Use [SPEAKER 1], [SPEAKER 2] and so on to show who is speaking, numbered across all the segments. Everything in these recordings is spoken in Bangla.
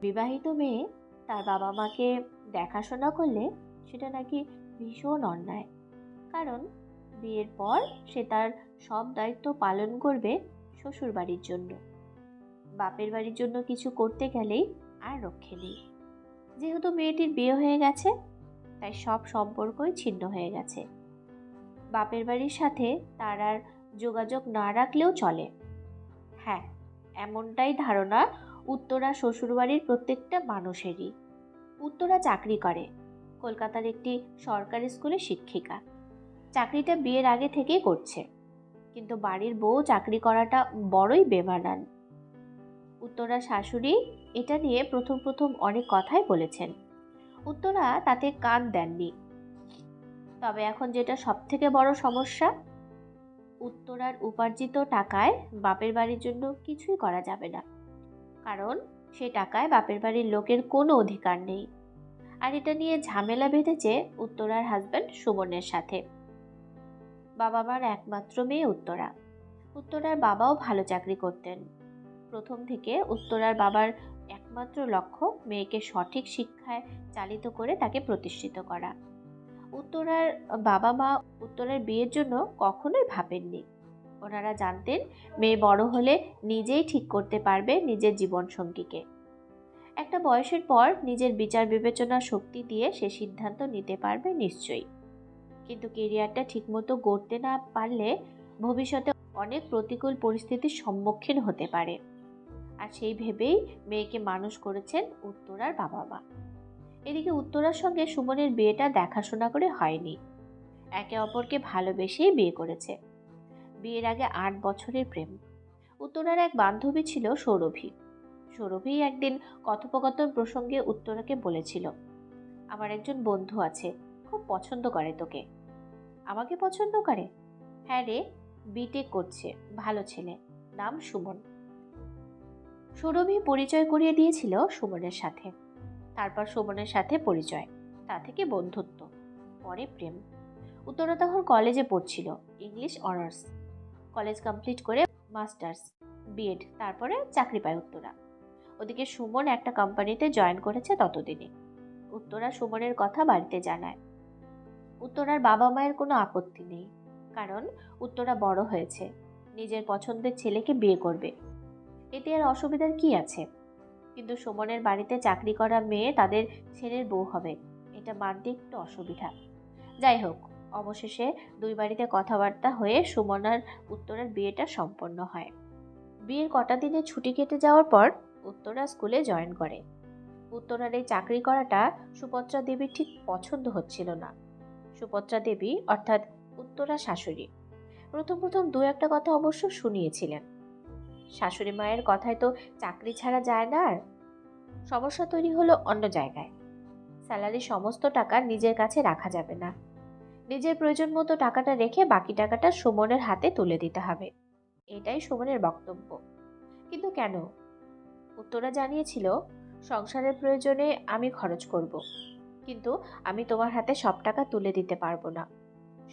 [SPEAKER 1] বিবাহিত মেয়ে তার বাবা মাকে দেখাশোনা করলে সেটা নাকি ভীষণ অন্যায়। কারণ বিয়ের পর সে তার সব দায়িত্ব পালন করবে শ্বশুর বাড়ির জন্য। বাপের বাড়ির জন্য কিছু করতে গেলেই আর রক্ষে নেই। যেহেতু মেয়েটির বিয়ে হয়ে গেছে, তাই সব সম্পর্কই ছিন্ন হয়ে গেছে। বাপের বাড়ির সাথে তার আর যোগাযোগ না রাখলেও চলে। হ্যাঁ এমনটাই ধারণা উত্তরা শ্বশুরবাড়ির প্রত্যেকটা মানুষেরই। উত্তরা চাকরি করে। কলকাতার একটি সরকারি স্কুলে শিক্ষিকা। চাকরিটা বিয়ের আগে থেকেই করছে। কিন্তু বাড়ির বউ চাকরি করাটা বড়ই বেমানান। উত্তরা শাশুড়ি এটা নিয়ে প্রথম প্রথম অনেক কথাই বলেছেন। উত্তরা তাতে কান দেননি। তবে এখন যেটা সব থেকে বড় সমস্যা, উত্তরার উপার্জিত টাকায় বাপের বাড়ির জন্য কিছুই করা যাবে না। কারণ সে টাকায় বাপের বাড়ির লোকের কোনো অধিকার নেই। আর এটা নিয়ে ঝামেলা বেঁধেছে উত্তরার হাজব্যান্ড সুমনের সাথে। বাবা মার একমাত্র মেয়ে উত্তরা। উত্তরার বাবাও ভালো চাকরি করতেন। প্রথম থেকে উত্তরার বাবার একমাত্র লক্ষ্য মেয়েকে সঠিক শিক্ষায় চালিত করে তাকে প্রতিষ্ঠিত করা। উত্তরার বাবা মা উত্তরার বিয়ের জন্য কখনোই ভাবেননি। ওনারা জানতেন, মেয়ে বড় হলে নিজেই ঠিক করতে পারবে নিজের জীবনসঙ্গীকে। একটা বয়সের পর নিজের বিচার বিবেচনা শক্তি দিয়ে সে সিদ্ধান্ত নিতে পারবে নিশ্চয়ই। কিন্তু কেরিয়ারটা ঠিকমতো গড়তে না পারলে ভবিষ্যতে অনেক প্রতিকূল পরিস্থিতির সম্মুখীন হতে পারে। আর সেই ভেবেই মেয়েকে মানুষ করেছেন উত্তরার বাবা মা এদিকে উত্তরার সঙ্গে সুমনের বিয়েটা দেখাশোনা করে হয়নি। একে অপরকে ভালোবেসেই বিয়ে করেছে। বিয়ের আগে আট বছরের প্রেম। উত্তরার এক বান্ধবী ছিল সৌরভী। সৌরভী একদিন কথোপকথন প্রসঙ্গে উত্তরাকে বলেছিল, আমার একজন বন্ধু আছে, খুব পছন্দ করে তোকে। আমাকে পছন্দ করে? হ্যাঁ রে বিটেক করছে, ভালো ছেলে, নাম সুমন। সৌরভী পরিচয় করিয়ে দিয়েছিল সুমনের সাথে। তারপর সুমনের সাথে পরিচয়, তা থেকে বন্ধুত্ব, পরে প্রেম। উত্তরা তখন কলেজে পড়ছিল, ইংলিশ অনার্স। কলেজ কমপ্লিট করে মাস্টার্স বিএড তারপরে চাকরি পায় উত্তরা। ওদিকে সুমন একটা কোম্পানিতে জয়েন করেছে ততদিনে। উত্তরা সুমনের কথা বাড়িতে জানায়। উত্তরার বাবা মায়ের কোনো আপত্তি নেই, কারণ উত্তরা বড় হয়েছে। নিজের পছন্দের ছেলেকে বিয়ে করবে। এতে আর অসুবিধার কি আছে? কিন্তু সুমনের বাড়িতে চাকরি করা মেয়ে তাদের ছেলের বউ হবে, এটা মানতে একটু অসুবিধা। যাই হোক অবশেষে দুই বাড়িতে কথাবার্তা হয়ে সুমনার উত্তরার বিয়েটা সম্পন্ন হয়। বিয়ের কটা দিনে ছুটি কেটে যাওয়ার পর উত্তরা স্কুলে জয়েন করে। উত্তরার এই চাকরি করাটা সুপত্রা দেবীর ঠিক পছন্দ হচ্ছিল না। সুপত্রা দেবী অর্থাৎ উত্তরা শাশুড়ি। প্রথম প্রথম দু একটা কথা অবশ্য শুনিয়েছিলেন। শাশুড়ি মায়ের কথায় তো চাকরি ছাড়া যায় না আর। সমস্যা তৈরি হলো অন্য জায়গায়। স্যালারি সমস্ত টাকা নিজের কাছে রাখা যাবে না। নিজের প্রয়োজন মতো টাকাটা রেখে বাকি টাকাটা সুমনের হাতে তুলে দিতে হবে। এটাই সুমনের বক্তব্য। কিন্তু কেন? উত্তরা জানিয়েছিল, সংসারের প্রয়োজনে আমি খরচ করব। কিন্তু আমি তোমার হাতে সব টাকা তুলে দিতে পারব না।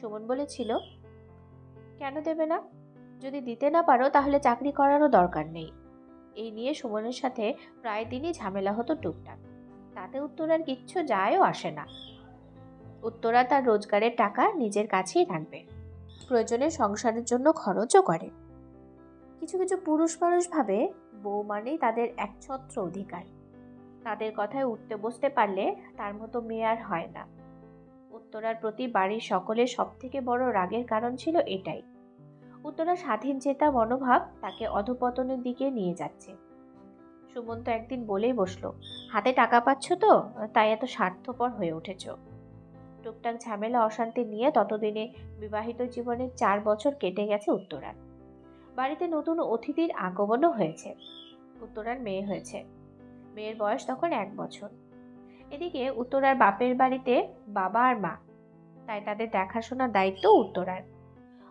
[SPEAKER 1] সুমন বলেছিল, কেন দেবে না? যদি দিতে না পারো তাহলে চাকরি করারও দরকার নেই। এই নিয়ে সুমনের সাথে প্রায় দিনই ঝামেলা হতো টুকটাক। তাতে উত্তরার কিচ্ছু যায়ও আসে না। উত্তরা তার রোজগারের টাকা নিজের কাছেই রাখবে। প্রয়োজনে সংসারের জন্য খরচও করে। কিছু কিছু পুরুষ মানুষ ভাবে, বউ মানেই তাদের একছত্র অধিকার। তাদের কথায় উঠতে বসতে পারলে তার মতো মেয়ে আর হয় না। উত্তরার প্রতি বাড়ির সকলের সব থেকে বড় রাগের কারণ ছিল এটাই। উত্তরা স্বাধীন চেতা মনোভাব তাকে অধপতনের দিকে নিয়ে যাচ্ছে। সুমন্ত একদিন বলেই বসল, হাতে টাকা পাচ্ছ তো? তাই এত স্বার্থপর হয়ে উঠেছ। টুকটাক ঝামেলা, অশান্তি নিয়ে ততদিনে বিবাহিত জীবনের চার বছর কেটে গেছে উত্তরার। বাড়িতে নতুন অতিথির আগমনও হয়েছে। উত্তরার মেয়ে হয়েছে। মেয়ের বয়স তখন এক বছর। এদিকে উত্তরার বাপের বাড়িতে বাবা আর মা। তাই তাদের দেখাশোনার দায়িত্ব উত্তরার।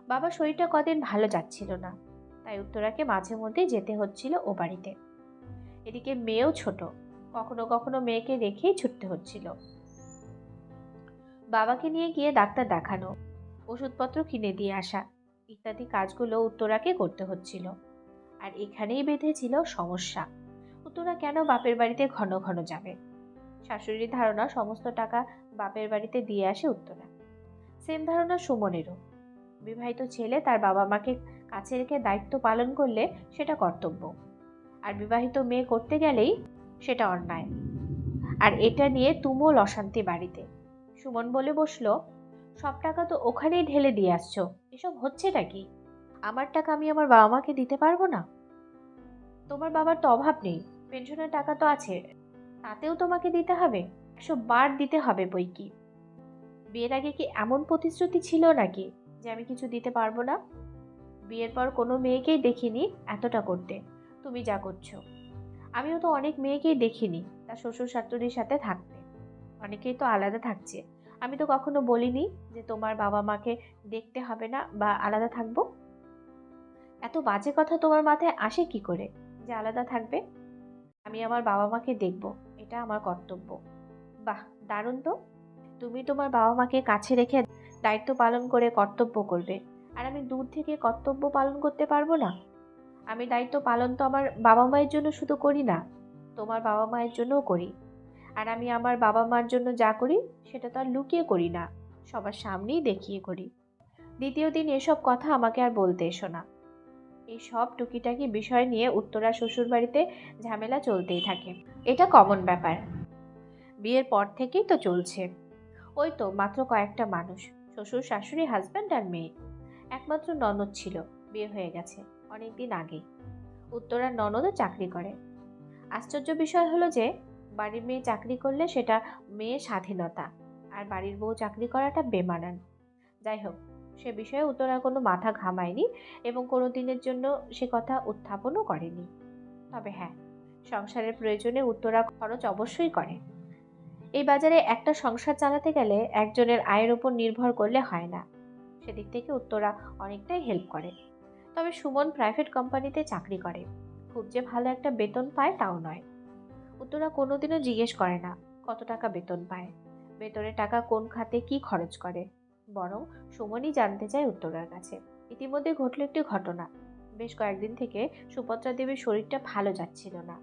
[SPEAKER 1] বাবা শরীরটা কদিন ভালো যাচ্ছিল না। তাই উত্তরাকে মাঝে মধ্যেই যেতে হচ্ছিল ও বাড়িতে। এদিকে মেয়েও ছোট। কখনো কখনো মেয়েকে রেখেই ছুটতে হচ্ছিল। বাবাকে নিয়ে গিয়ে ডাক্তার দেখানো, ওষুধপত্র কিনে দিয়ে আসা ইত্যাদি কাজগুলো উত্তরাকে করতে হচ্ছিল। আর এখানেই বেঁধেছিল সমস্যা। উত্তরা কেন বাপের বাড়িতে ঘন ঘন যাবে? শাশুড়ির ধারণা সমস্ত টাকা বাপের বাড়িতে দিয়ে আসে উত্তরা। সেম ধারণা সুমনেরও। বিবাহিত ছেলে তার বাবা মাকে কাছে রেখে দায়িত্ব পালন করলে সেটা কর্তব্য। আর বিবাহিত মেয়ে করতে গেলেই সেটা অন্যায়। আর এটা নিয়ে তুমুল অশান্তি বাড়িতে। সুমন বলে বসল, সব টাকা তো ওখানেই ঢেলে দিয়ে আসছো, এসব হচ্ছেটা কি? আমার টাকা আমি আমার বাবা মাকে দিতে পারব না? তোমার বাবার তো অভাব নেই, পেনশনের টাকা তো আছে, তাতেও তোমাকে দিতে হবে, একশো বার দিতে হবে বই কি? বিয়ের আগে কি এমন প্রতিশ্রুতি ছিল নাকি, যে আমি কিছু দিতে পারব না? বিয়ের পর কোনো মেয়েকেই দেখিনি এতটা করতে, তুমি যা করছ। আমিও তো অনেক মেয়েকেই দেখিনি তার শ্বশুর শাশুড়ির সাথে থাকতে, অনেকেই তো আলাদা থাকছে আমি তো কখনো বলিনি যে তোমার বাবা মাকে দেখতে হবে না বা আলাদা থাকব। এত বাজে কথা তোমার মাথায় আসে কি করে যে আলাদা থাকবে? আমি আমার বাবা মাকে দেখব, এটা আমার কর্তব্য। বাহ, দারুণ তো। তুমি তোমার বাবা মাকে কাছে রেখে দায়িত্ব পালন করে কর্তব্য করবে। আর আমি দূর থেকে কর্তব্য পালন করতে পারব না? আমি দায়িত্ব পালন তো আমার বাবা মায়ের জন্য শুধু করি না, তোমার বাবা মায়ের জন্যও করি। আর আমি আমার বাবা মার জন্য যা করি, সেটা তো আর লুকিয়ে করি না। সবার সামনেই দেখিয়ে করি। দ্বিতীয় দিন এসব কথা আমাকে আর বলতে এসো না। এই সব টুকিটাকি বিষয় নিয়ে উত্তরা শ্বশুর বাড়িতে ঝামেলা চলতেই থাকে। এটা কমন ব্যাপার। বিয়ের পর থেকেই তো চলছে। ওই তো মাত্র কয়েকটা মানুষ, শ্বশুর, শাশুড়ি হাজব্যান্ড আর মেয়ে। একমাত্র ননদ ছিল, বিয়ে হয়ে গেছে অনেক দিন আগেই উত্তরার ননদও চাকরি করে। আশ্চর্য বিষয় হলো যে বাড়ির মেয়ে চাকরি করলে সেটা মেয়ে স্বাধীনতা। আর বাড়ির বউ চাকরি করাটা বেমানান। যাই হোক, সে বিষয়ে উত্তরা কোনো মাথা ঘামায়নি এবং কোনো দিনের জন্য সে কথা উত্থাপনও করেনি। তবে হ্যাঁ সংসারের প্রয়োজনে উত্তরা খরচ অবশ্যই করে। এই বাজারে একটা সংসার চালাতে গেলে একজনের আয়ের ওপর নির্ভর করলে হয় না। সেদিক থেকে উত্তরা অনেকটাই হেল্প করে। তবে সুমন প্রাইভেট কোম্পানিতে চাকরি করে। খুব যে ভালো একটা বেতন পায় তাও নয়। উত্তরা কোনোদিনও জিজ্ঞেস করে না কত টাকা বেতন পায়, বেতনের টাকা কোন খাতে কি খরচ করে। বরং সুমনই জানতে চায় উত্তরার কাছে। ইতিমধ্যে ঘটল একটি ঘটনা। বেশ কয়েকদিন থেকে সুভদ্রা দেবীর শরীরটা ভালো যাচ্ছিল না।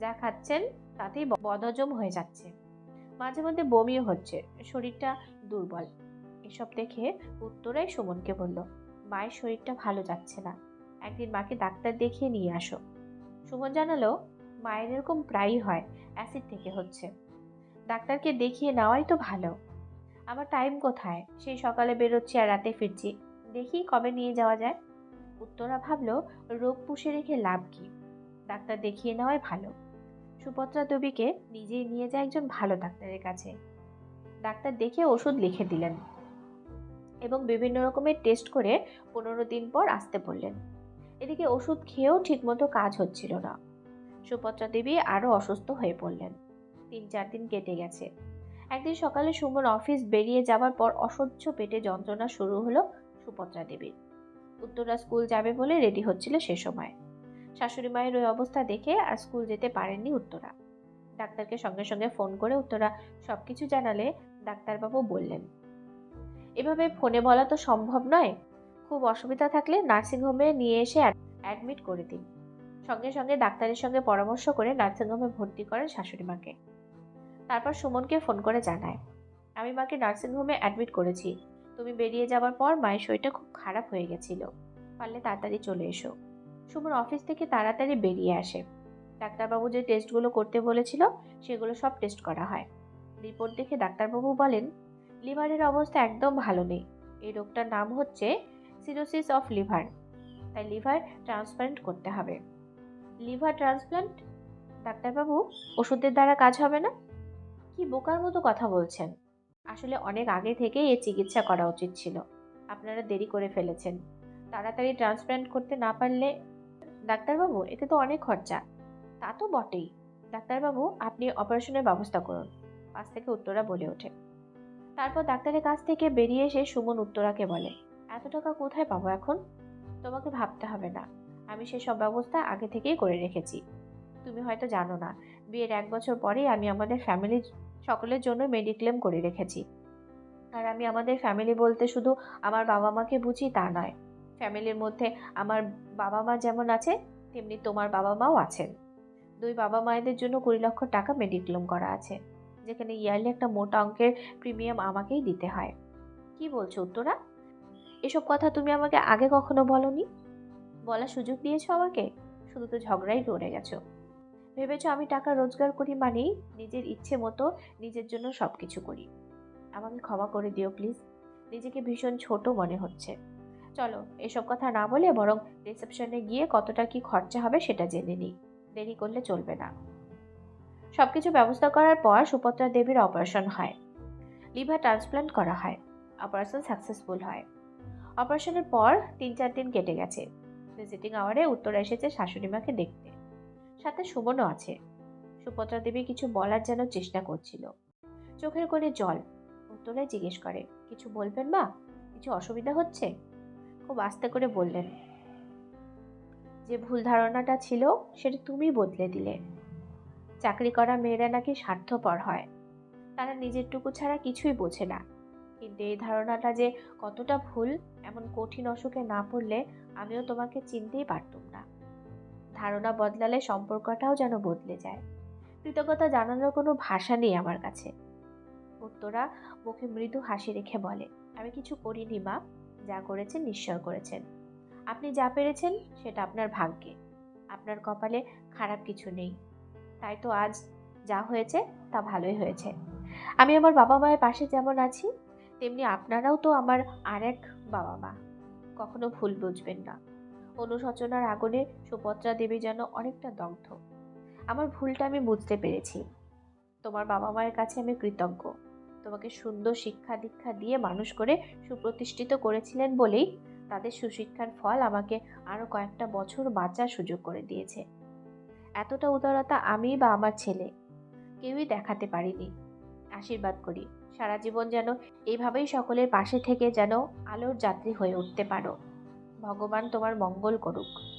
[SPEAKER 1] যা খাচ্ছেন তাতেই বদহজম হয়ে যাচ্ছে। মাঝে মধ্যে বমিও হচ্ছে, শরীরটা দুর্বল। এসব দেখে উত্তরাই সুমনকে বলল, মায়ের শরীরটা ভালো যাচ্ছে না। একদিন মাকে ডাক্তার দেখিয়ে নিয়ে আসো। সুমন জানালো মায়ের এরকম প্রায়ই হয় অ্যাসিড থেকে হচ্ছে। ডাক্তারকে দেখিয়ে নেওয়াই তো ভালো। আমার টাইম কোথায়? সেই সকালে বেরোচ্ছি আর রাতে ফিরছি। দেখি কবে নিয়ে যাওয়া যায়। উত্তরা ভাবলো, রোগ পুষে রেখে লাভ কি? ডাক্তার দেখিয়ে নেওয়াই ভালো। সুভদ্রা দেবীকে নিজেই নিয়ে যায় একজন ভালো ডাক্তারের কাছে। ডাক্তার দেখে ওষুধ লিখে দিলেন এবং বিভিন্ন রকমের টেস্ট করে পনেরো দিন পর আসতে বললেন। এদিকে ওষুধ খেয়েও ঠিকমতো কাজ হচ্ছিল না। সুভদ্রা দেবী আরও অসুস্থ হয়ে পড়লেন। তিন চার দিন কেটে গেছে। একদিন সকালে সুমন অফিস বেরিয়ে যাওয়ার পর অসহ্য পেটে যন্ত্রণা শুরু হলো সুভদ্রা দেবীর। উত্তরা স্কুল যাবে বলে রেডি হচ্ছিল সে সময়। শাশুড়ি মায়ের ওই অবস্থা দেখে আর স্কুল যেতে পারেননি উত্তরা। ডাক্তারকে সঙ্গে সঙ্গে ফোন করে উত্তরা সব কিছু জানালে ডাক্তারবাবু বললেন, এভাবে ফোনে বলা তো সম্ভব নয়। খুব অসুবিধা থাকলে নার্সিংহোমে নিয়ে এসে অ্যাডমিট করে দিন। সঙ্গে সঙ্গে ডাক্তারের সঙ্গে পরামর্শ করে নার্সিংহোমে ভর্তি করেন শাশুড়ি মাকে। তারপর সুমনকে ফোন করে জানায়, আমি মাকে নার্সিংহোমে অ্যাডমিট করেছি। তুমি বেরিয়ে যাওয়ার পর মায়ের শরীরটা খুব খারাপ হয়ে গেছিল। পারলে তাড়াতাড়ি চলে এসো। সুমন অফিস থেকে তাড়াতাড়ি বেরিয়ে আসে। ডাক্তারবাবু যে টেস্টগুলো করতে বলেছিল, সেগুলো সব টেস্ট করা হয়। রিপোর্ট দেখে ডাক্তারবাবু বলেন, লিভারের অবস্থা একদম ভালো নেই। এই রোগটার নাম হচ্ছে সিরোসিস অফ লিভার। তাই লিভার ট্রান্সপ্লান্ট করতে হবে। Liver transplant? ডাক্তারবাবু, ওষুধের দ্বারা কাজ হবে না? কি বোকার মতো কথা বলছেন। আসলে অনেক আগে থেকেই এর চিকিৎসা করা উচিত ছিল। আপনারা দেরি করে ফেলেছেন। তাড়াতাড়ি ট্রান্সপ্লান্ট করতে না পারলে ডাক্তারবাবু, এতে তো অনেক খরচা। তা তো বটেই। ডাক্তারবাবু, আপনি অপারেশনের ব্যবস্থা করুন। পাশ থেকে উত্তরা বলে ওঠে। তারপর ডাক্তারের কাছ থেকে বেরিয়ে এসে সুমন উত্তরাকে বলে, এত টাকা কোথায় পাবো এখন? তোমাকে ভাবতে হবে না। আমি সেসব ব্যবস্থা আগে থেকেই করে রেখেছি। তুমি হয়তো জানো না, বিয়ের এক বছর পরেই আমি আমাদের ফ্যামিলির সকলের জন্য মেডিক্লেম করে রেখেছি। আর আমি আমাদের ফ্যামিলি বলতে শুধু আমার বাবা মাকে বুঝি তা নয়। ফ্যামিলির মধ্যে আমার বাবা মা যেমন আছে, তেমনি তোমার বাবা মাও আছেন। দুই বাবা মায়েদের জন্য কুড়ি লক্ষ টাকা মেডিক্লেম করা আছে, যেখানে ইয়ারলি একটা মোটা অঙ্কের প্রিমিয়াম আমাকেই দিতে হয়। কি বলছো উত্তরা? এসব কথা তুমি আমাকে আগে কখনো বলনি? বলার সুযোগ দিয়েছ আমাকে? শুধু তো ঝগড়াই করে গেছো। ভেবেছো আমি টাকা রোজগার করি মানেই নিজের ইচ্ছে মতো নিজের জন্য সব কিছু করি। আমাকে ক্ষমা করে দিও, প্লিজ। নিজেকে ভীষণ ছোট মনে হচ্ছে। চলো, এসব কথা না বলে বরং রিসেপশনে গিয়ে কতটা কি খরচা হবে সেটা জেনে নিই। দেরি করলে চলবে না। সব কিছু ব্যবস্থা করার পর সুপত্রা দেবীর অপারেশন হয়। লিভার ট্রান্সপ্লান্ট করা হয়। অপারেশন সাকসেসফুল হয়। অপারেশনের পর তিন চার দিন কেটে গেছে। ভিজিটিং আওয়ারে উত্তরা এসেছে শাশুড়ি মাকে দেখতে। সাথে সুমনও আছে। সুপত্রা দেবী কিছু বলার যেন চেষ্টা করছিল। চোখের কোণে জল। উত্তরায় জিজ্ঞেস করে, কিছু বলবেন মা? কিছু অসুবিধা হচ্ছে? খুব আস্তে করে বললেন, যে ভুল ধারণাটা ছিল, সেটা তুমি বদলে দিলে। চাকরি করা মেয়েরা নাকি স্বার্থপর হয়। তারা নিজেরটুকু ছাড়া কিছুই বোঝে না। কিন্তু এই ধারণাটা যে কতটা ভুল, এমন কঠিন অসুখে না পড়লে আমিও তোমাকে চিনতেই পারতুম না। ধারণা বদলালে সম্পর্কটাও যেন বদলে যায়। কৃতজ্ঞতা জানানোর কোনো ভাষা নেই আমার কাছে। উত্তরা মুখে মৃদু হাসি রেখে বলে, আমি কিছু করিনি মা, যা করেছেন নিশ্চয় করেছেন। আপনি যা পেরেছেন সেটা আপনার ভাগ্যে। আপনার কপালে খারাপ কিছু নেই। তাই তো আজ যা হয়েছে তা ভালোই হয়েছে। আমি আমার বাবা মায়ের পাশে যেমন আছি তেমনি আপনারাও তো আমার আর এক বাবা মা। কখনো ভুল বুঝবেন না। অনুশোচনার আগুনে সুভদ্রা দেবী যেন অনেকটা দগ্ধ। আমার ভুলটা আমি বুঝতে পেরেছি। তোমার বাবা মায়ের কাছে আমি কৃতজ্ঞ। তোমাকে সুন্দর শিক্ষা দীক্ষা দিয়ে মানুষ করে সুপ্রতিষ্ঠিত করেছিলেন বলেই তাদের সুশিক্ষার ফল আমাকে আরও কয়েকটা বছর বাঁচার সুযোগ করে দিয়েছে। এতটা উদারতা আমি বা আমার ছেলে কেউই দেখাতে পারিনি। আশীর্বাদ করি। সারা জীবন যেন এইভাবেই সকলের পাশে থেকে যেন আলোর যাত্রী হয়ে উঠতে পারো। ভগবান তোমার মঙ্গল করুক।